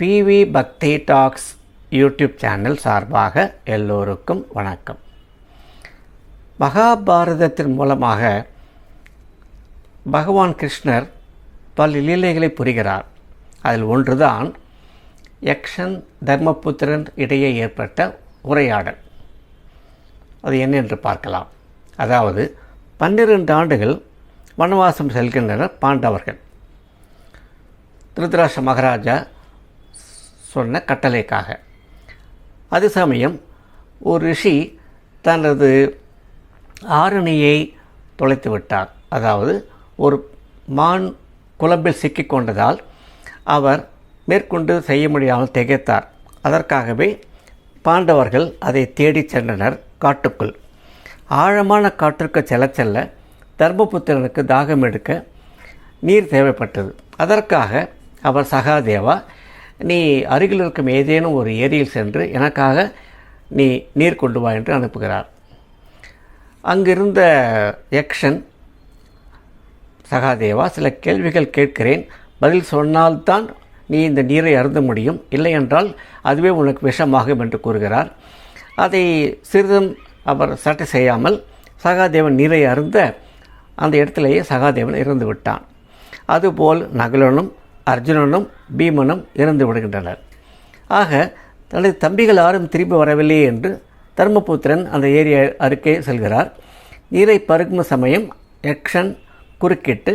PV பக்தி tax YouTube channel சார்பாக எல்லோருக்கும் வணக்கம். மகாபாரதத்தின் மூலமாக பகவான் கிருஷ்ணர் பல லீலைகளை புரிகிறார். அதில் ஒன்றுதான் யக்ஷன் தர்மபுத்திரன் இடையே ஏற்பட்ட உரையாடல். அது என்ன என்று பார்க்கலாம். அதாவது பன்னிரண்டு ஆண்டுகள் வனவாசம் செல்கின்றனர் பாண்டவர்கள். திருதராஷ மகாராஜா சொன்ன கட்டளைக்காக. அதே சமயம் ஒரு ரிஷி தனது ஆரணியை தொலைத்து விட்டார். அதாவது ஒரு மான் குழம்பில் சிக்கிக்கொண்டதால் அவர் மேற்கொண்டு செய்ய முடியாமல் திகைத்தார். அதற்காகவே பாண்டவர்கள் அதை தேடிச் சென்றனர் காட்டுக்குள். ஆழமான காற்றுக்கு செல்ல செல்ல தர்மபுத்திரனுக்கு தாகம் எடுக்க நீர் தேவைப்பட்டது. அதற்காக அவர் சகாதேவா நீ அருகில் இருக்கும் ஏதேனும் ஒரு ஏரியில் சென்று எனக்காக நீ நீர் கொண்டு வா என்று அனுப்புகிறார். அங்கிருந்த யக்ஷன் சகாதேவா சில கேள்விகள் கேட்கிறேன். பதில் சொன்னால்தான் நீ இந்த நீரை அருந்த முடியும். இல்லை என்றால் அதுவே உனக்கு விஷமாகும் என்று கூறுகிறார். அதை சிறிதும் அவர் சட்டை செய்யாமல் சகாதேவன் நீரை அருந்த அந்த இடத்திலேயே சகாதேவன் இறந்து விட்டான் அதுபோல் நகுலனும் அர்ஜுனனும் பீமனும் இறந்து விடுகின்றனர். ஆக தனது தம்பிகள் யாரும் திரும்பி வரவில்லை என்று தர்மபுத்திரன் அந்த ஏரி அருகே செல்கிறார். நீரை பருகும் சமயம் யக்ஷன் குறுக்கிட்டு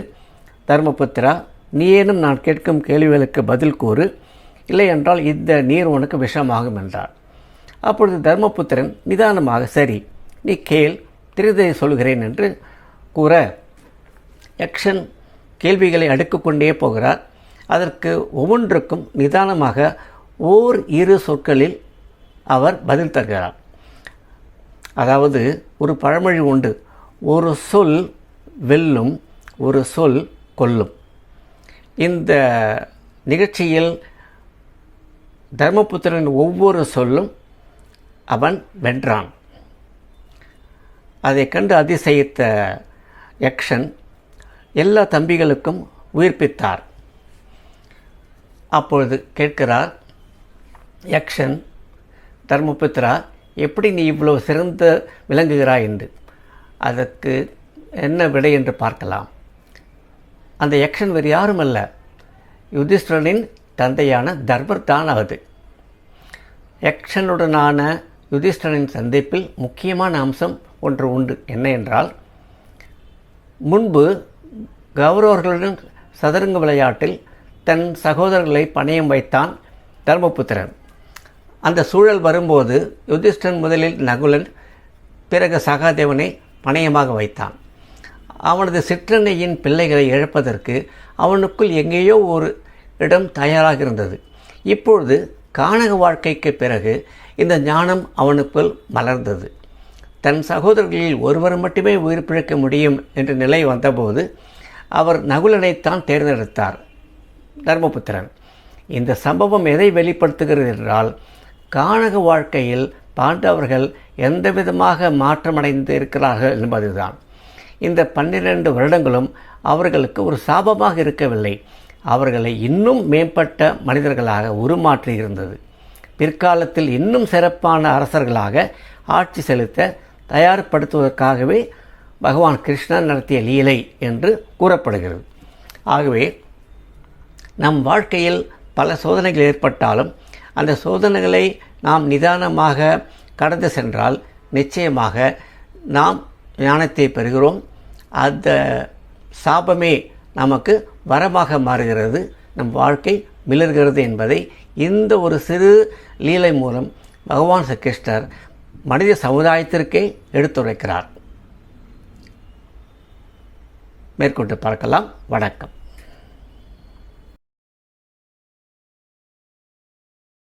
தர்மபுத்திரா நீயேனும் நான் கேட்கும் கேள்விகளுக்கு பதில் கூறு. இல்லை என்றால் இந்த நீர் உனக்கு விஷமாகும் என்றார். அப்பொழுது தர்மபுத்திரன் நிதானமாக சரி நீ கேள் திருதை சொல்கிறேன் என்று கூற யக்ஷன் கேள்விகளை அடுக்கிக்கொண்டே போகிறார். அதற்கு ஒவ்வொன்றுக்கும் நிதானமாக ஓர் இரு சொற்களில் அவர் பதில் தருகிறார். அதாவது ஒரு பழமொழி உண்டு. ஒரு சொல் வெல்லும் ஒரு சொல் கொல்லும். இந்த நிகழ்ச்சியில் தர்மபுத்திரன் ஒவ்வொரு சொல்லும் அவன் வென்றான். அதை கண்டு அதிசயித்த யக்ஷன் எல்லா தம்பிகளுக்கும் உயிர்ப்பித்தார். அப்பொழுது கேட்கிறார் யக்ஷன் தர்மபுத்திரா எப்படி நீ இவ்வளோ சிறந்த விளங்குகிறாய் என்று? அதற்கு என்ன விடை என்று பார்க்கலாம். அந்த யக்ஷன் வேறு யாரும் அல்ல யுதிஷ்டனின் தந்தையான தர்மர் தான் அது. யக்ஷனுடனான யுதிஷ்டனின் சந்திப்பில் முக்கியமான அம்சம் ஒன்று உண்டு. என்ன என்றால் முன்பு கௌரவர்களுடன் சதுரங்க விளையாட்டில் தன் சகோதரர்களை பணயம் வைத்தான் தர்மபுத்திரன். அந்த சூழல் வரும்போது யுதிஷ்டன் முதலில் நகுலன் பிறகு சகாதேவனை பணயமாக வைத்தான். அவனது சிற்றன்னையின் பிள்ளைகளை இழப்பதற்கு அவனுக்குள் எங்கேயோ ஒரு இடம் தயாராக இருந்தது. இப்பொழுது கானக வாழ்க்கைக்கு பிறகு இந்த ஞானம் அவனுக்குள் மலர்ந்தது. தன் சகோதரர்களில் ஒருவர் மட்டுமே உயிர் பிழைக்க முடியும் என்ற நிலை வந்தபோது அவர் நகுலனைத்தான் தேர்ந்தெடுத்தார். தர்மபுத்திரன். இந்த சம்பவம் எதை வெளிப்படுத்துகிறது என்றால் கானக வாழ்க்கையில் பாண்டவர்கள் எந்த விதமாக மாற்றமடைந்து இருக்கிறார்கள் என்பதுதான். இந்த பன்னிரண்டு வருடங்களும் அவர்களுக்கு ஒரு சாபமாக இருக்கவில்லை. அவர்களை இன்னும் மேம்பட்ட மனிதர்களாக உருமாற்றி இருந்தது. பிற்காலத்தில் இன்னும் சிறப்பான அரசர்களாக ஆட்சி செலுத்த தயார்படுத்துவதற்காகவே பகவான் கிருஷ்ணன் நடத்திய லீலை என்று கூறப்படுகிறது. ஆகவே நம் வாழ்க்கையில் பல சோதனைகள் ஏற்பட்டாலும் அந்த சோதனைகளை நாம் நிதானமாக கடந்து சென்றால் நிச்சயமாக நாம் ஞானத்தை பெறுகிறோம். அந்த சாபமே நமக்கு வரமாக மாறுகிறது. நம் வாழ்க்கை மிளர்கிறது என்பதை இந்த ஒரு சிறு லீலை மூலம் பகவான் ஸ்ரீ மனித சமுதாயத்திற்கே எடுத்துரைக்கிறார். மேற்கொண்டு பார்க்கலாம். வணக்கம்.